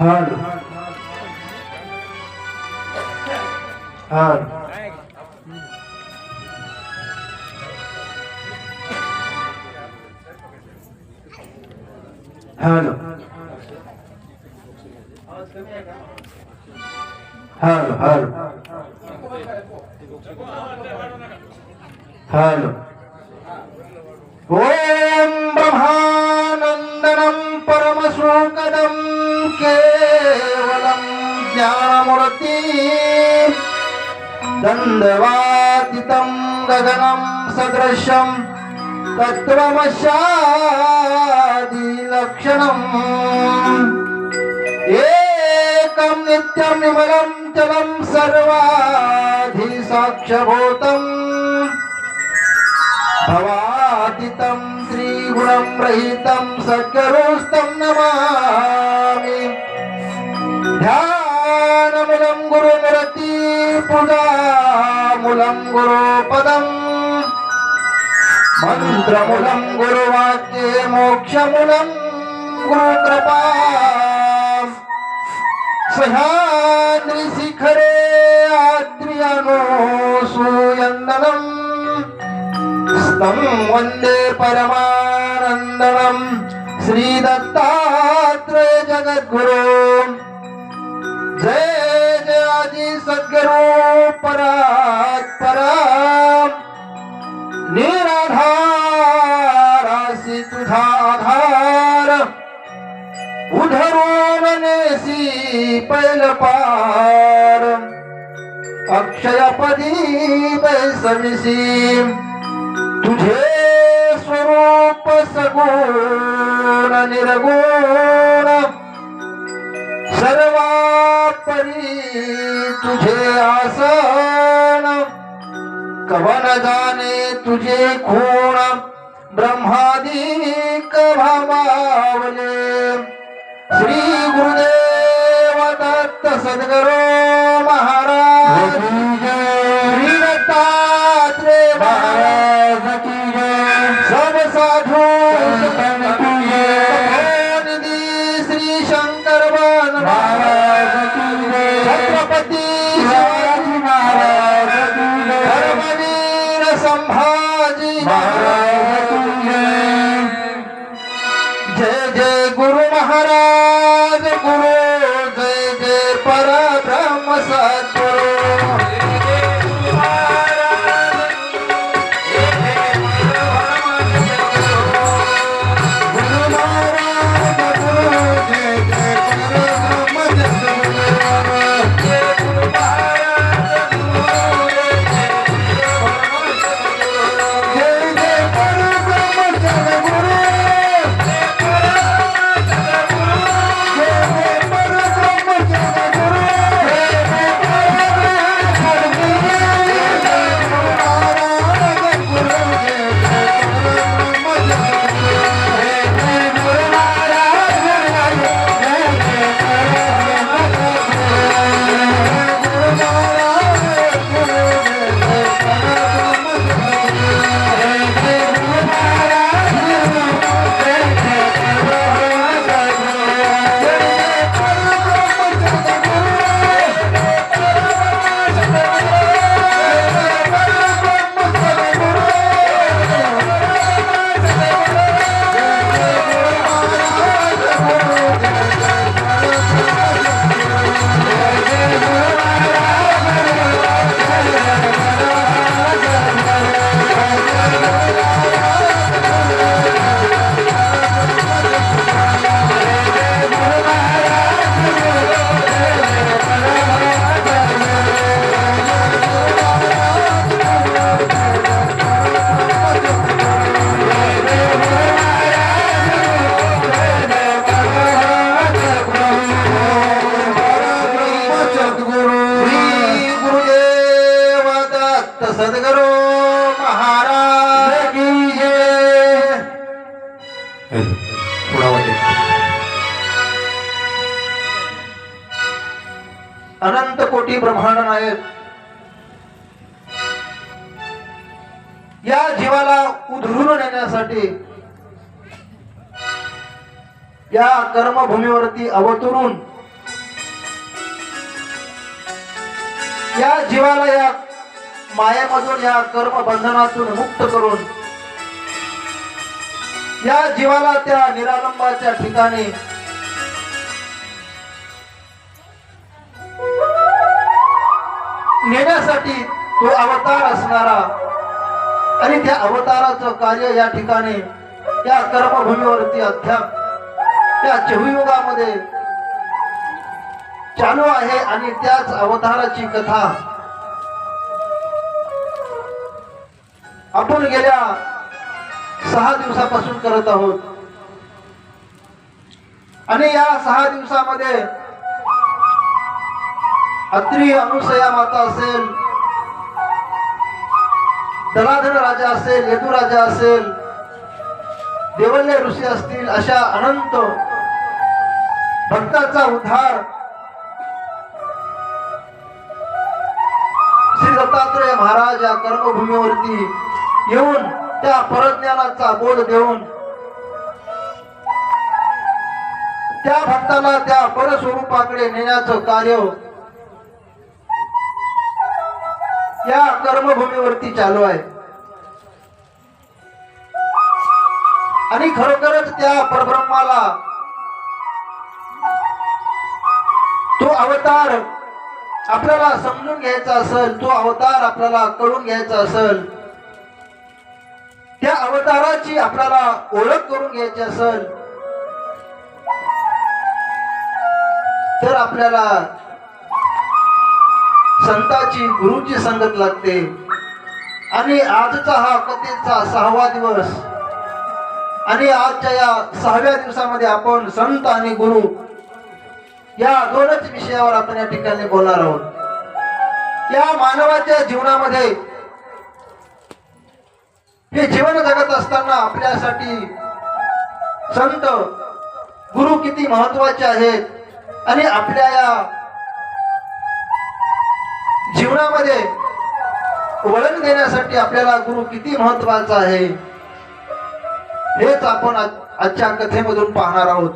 hello hello hello hello hello hello ओम ज्ञानमूर्ति? दण्डवादितं गगनं सदृशं तत्त्वमस्यादिलक्षणम् एकं नित्यं विमलं जलं నిర్గుణం రహితం సద్గరోస్తం నమామి ధ్యానములం గురుమురతి పుజాములం గురుపదం మంత్రములం గురువాక్యే మోక్షములం గురుకృపా స్వయాద్రిశిఖరే ఆద్రియను సూయందనం స్తం వందే పరమా वंदनम श्री दत्तात्रय जगद्गुरु। जय जयाजी सद्गुरु परात् परा निराधारासी तुझा आधार उधरून नेसी पैल पार अक्षयपदी बैसविसी सगुण निर्गुण। सर्वापरी तुझे आसन। कवन जाणे तुझे खूण। ब्रह्मादिक भामावले श्री गुरुदेव दत्त सद्गुरु महाराज। श्री दत्तात्रेय अनंत कोटी ब्रह्मांड नायक. या जीवाला उधळून नेण्यासाठी या कर्मभूमीवरती अवतरून या जीवाला या मायेमधून या कर्मबंधनातून मुक्त करून या जीवाला त्या निरालंबाच्या ठिकाणी नेण्यासाठी तो अवतार असणारा आणि त्या अवताराचं कार्य या ठिकाणी त्या कर्मभूमीवरती अध्याप त्या चहुयुगामध्ये चालू आहे आणि त्याच अवताराची कथा आपण गेल्या सहा दिवसापासून करत आहोत. आणि या सहा दिवसामध्ये अत्री अनुसया माता असेल दलाधन राजा असेल यदू राजा असेल देवल्य ऋषी असतील अशा अनंत भक्ताचा उद्धार श्री दत्तात्रय महाराज या कर्मभूमीवरती येऊन त्या परज्ञानाचा बोध देऊन त्या भक्ताला त्या परस्वरूपाकडे नेण्याचं कार्य या कर्मभूमीवरती चालू आहे आणि खरोखरच त्या परब्रह्माला तो अवतार आपल्याला समजून घ्यायचा असेल तो अवतार आपल्याला कळून घ्यायचा असेल त्या अवताराची आपल्याला ओळख करून घ्यायची असेल तर आपल्याला संताची गुरुची संगत लागते. आणि आजचा हा कथेचा सहावा दिवस. आणि आजच्या या सहाव्या दिवसामध्ये आपण संत आणि गुरु या दोनच विषयावर आपण या ठिकाणी बोलणार आहोत. या मानवाच्या जीवनामध्ये हे जीवन जगत असताना आपल्यासाठी संत गुरु किती महत्त्वाचे आहेत आणि आपल्या या जीवनामध्ये वळण देण्यासाठी आपल्याला गुरु किती महत्त्वाचा आहे हेच आपण आजच्या कथेमधून पाहणार आहोत.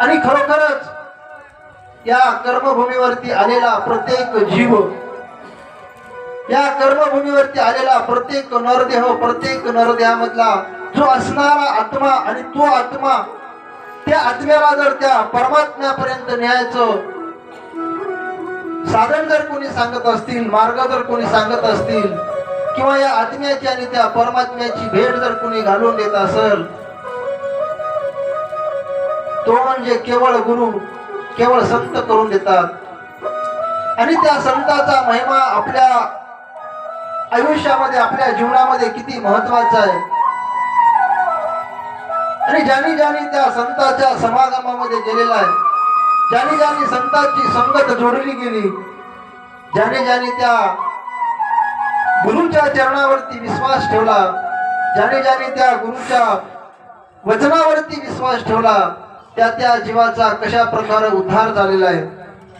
आणि खरोखरच या कर्मभूमीवरती आलेला प्रत्येक जीव या कर्मभूमीवरती आलेला प्रत्येक नरदेह प्रत्येक नरदेहामधला जो असणारा आत्मा आणि तो आत्मा त्या आत्म्याला जर त्या परमात्म्यापर्यंत न्यायचं साधन जर कोणी सांगत असतील मार्ग जर कोणी सांगत असतील किंवा या आत्म्याची आणि त्या परमात्म्याची भेट जर कोणी घालून देत असेल तो म्हणजे केवळ गुरु केवळ संत करून देतात. आणि त्या संताचा महिमा आपल्या आयुष्यामध्ये आपल्या जीवनामध्ये किती महत्त्वाचा आहे. आणि ज्यानी ज्याने त्या संताच्या समागमामध्ये गेलेला आहे ज्याने ज्याने संतांची संगत जोडली गेली ज्याने ज्याने त्या गुरुच्या चरणावरती विश्वास ठेवला ज्याने ज्याने त्या गुरुच्या वचनावरती विश्वास ठेवला त्या त्या जीवाचा कशा प्रकारे उद्धार झालेला आहे?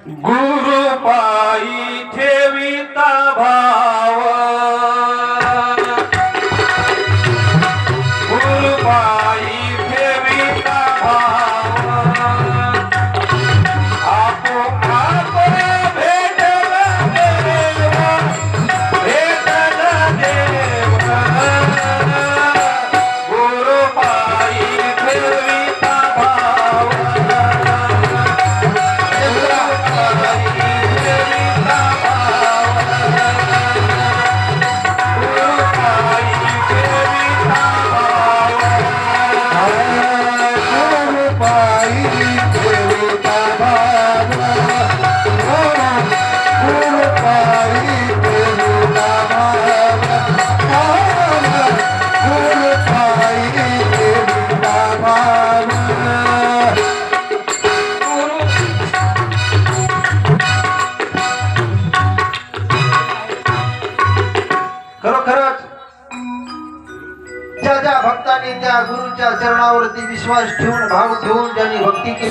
गुरु पायी ठेविता भाव. विश्वास ठेवून भाव ठेवून ज्यांनी भक्ती केली.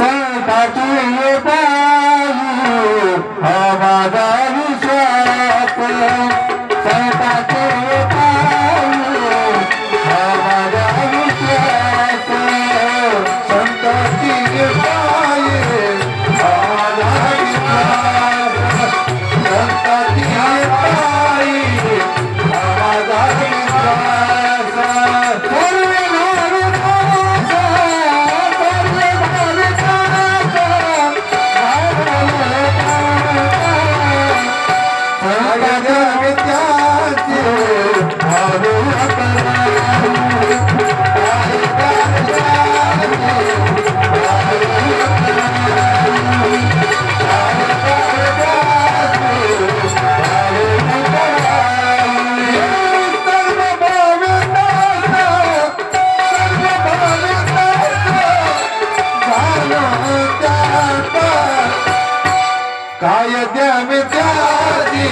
काय द्यावे त्याची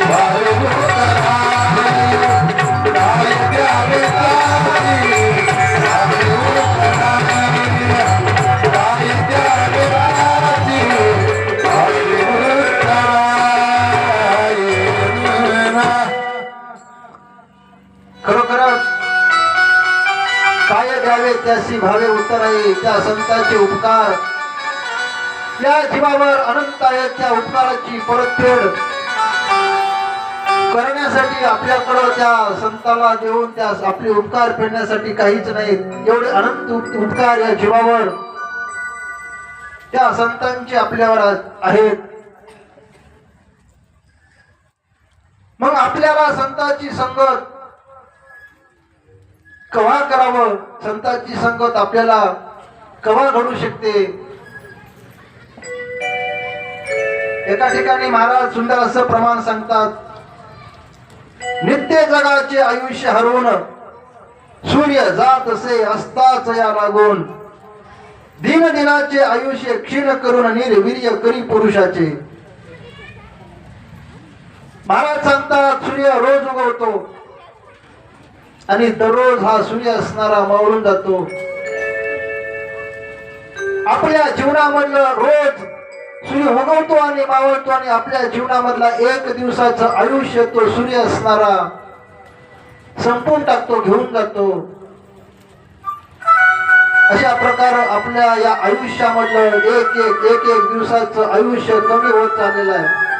भावे काय द्यावे भावे खरोखरच काय द्यावे त्याशी भावे त्या संतांचे उपकार या जीवावर अनंत उपकाराची परतफेड करण्यासाठी आपल्याकडं त्या संताला देऊन त्या आपले उपकार फेडण्यासाठी काहीच नाही. एवढे अनंत उपकार या जीवावर त्या संतांचे आपल्यावर आहेत. मग आपल्याला संतांची संगत कवा करावं? संतांची संगत आपल्याला कवा घडू शकते? एका ठिकाणी महाराज सुंदर असं प्रमाण सांगतात नित्य जगाचे आयुष्य हरवून सूर्य जात असे असताच या लागून दिन दिनाचे आयुष्य क्षीण करून निर्वीर्य करी पुरुषाचे. महाराज सांगतात सूर्य रोज उगवतो आणि दररोज हा सूर्य असणारा मावळून जातो. आपल्या जीवनामधलं रोज सूर्य उगवतो आणि मावळतो आणि आपल्या जीवनामधला एक दिवसाचं आयुष्य तो सूर्य असणारा संपून टाकतो घेऊन जातो. अशा प्रकार आपल्या या आयुष्यामधलं एक एक एक एक दिवसाचं आयुष्य कमी होत चाललेलं आहे.